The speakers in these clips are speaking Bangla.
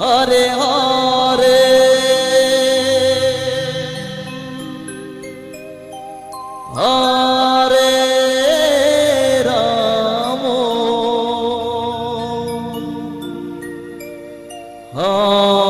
হরে হরে। হরে রাম। হরে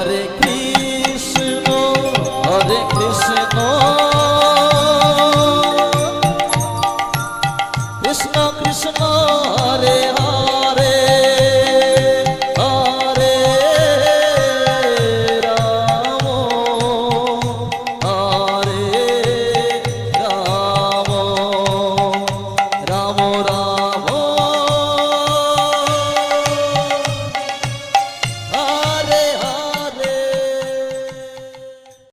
হরে কৃষ্ণ হরে কৃষ্ণ